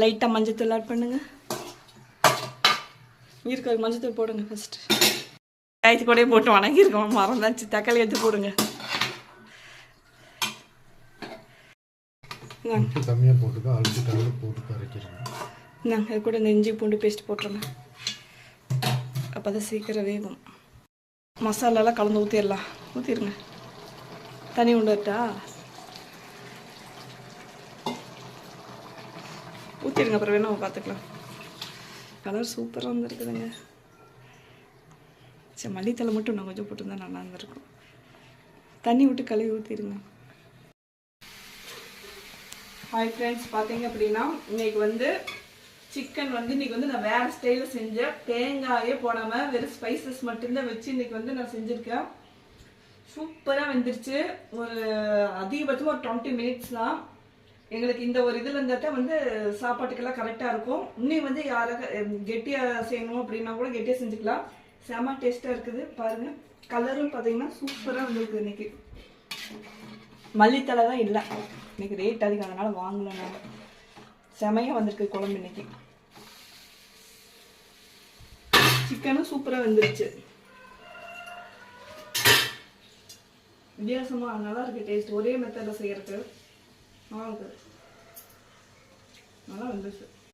லைட்டாக மஞ்சத்தூள் ஆட் பண்ணுங்கள் இருக்க மஞ்சத்தூள் போடுங்க ஃபஸ்ட்டு காய்ச்சி கூட போட்டு வணங்கியிருக்கோம். மறந்தாச்சு தக்காளி எடுத்து போடுங்க. போட்டுக்க அழிச்சு போட்டு கரைக்கிறேன். நாங்கள் அது கூட இந்த இஞ்சி பூண்டு பேஸ்ட் போட்டுருங்க. அப்போ தான் சீக்கிரம் வேகும். மசாலாலாம் கலந்து ஊற்றிடலாம் ஊற்றிடுங்க தனி உண்டுட்டா ஊற்றிடுங்க அப்புறம் வேணா பார்த்துக்கலாம் கலர் சூப்பராக வந்துருக்குதுங்க. சரி மல்லித்தலை மட்டும் இன்னும் கொஞ்சம் போட்டிருந்தா நல்லா இருந்திருக்கும். தண்ணி விட்டு கழுவி ஊற்றிடுங்க ஹாய் ஃப்ரெண்ட்ஸ் பார்த்தீங்க அப்படின்னா இன்னைக்கு வந்து சிக்கன் வந்து இன்னைக்கு வந்து நான் வேற ஸ்டைலில் செஞ்சேன். தேங்காயே போடாமல் வெறும் ஸ்பைசஸ் மட்டும்தான் வச்சு இன்னைக்கு வந்து நான் செஞ்சுருக்கேன். சூப்பராக வந்துருச்சு. ஒரு அதிகபட்சமாக ஒரு டுவெண்ட்டி மினிட்ஸ் தான். எங்களுக்கு இந்த ஒரு இதில் இருந்தால் தான் வந்து சாப்பாட்டுக்கெல்லாம் கரெக்டாக இருக்கும். இன்னும் வந்து யாராக கெட்டியாக செய்யணும் அப்படின்னா கூட கெட்டியாக செஞ்சுக்கலாம். செம டேஸ்ட்டாக இருக்குது. பாருங்கள் கலரும் பார்த்தீங்கன்னா சூப்பராக வந்துருக்குது இன்னைக்கு. மல்லித்தலை தான் இல்லை. இன்னைக்கு ரேட் அதிகம். அதனால் வாங்கல நான் செமையாக வந்திருக்கு குழம்பு இன்னைக்கு. சிக்கனும் சூப்பராக வந்துருச்சு. வித்தியாசமாக நல்லா இருக்குது டேஸ்ட் ஒரே மெத்தடில் செய்கிறது நல்லா இருக்குது நல்லா வந்துருச்சு.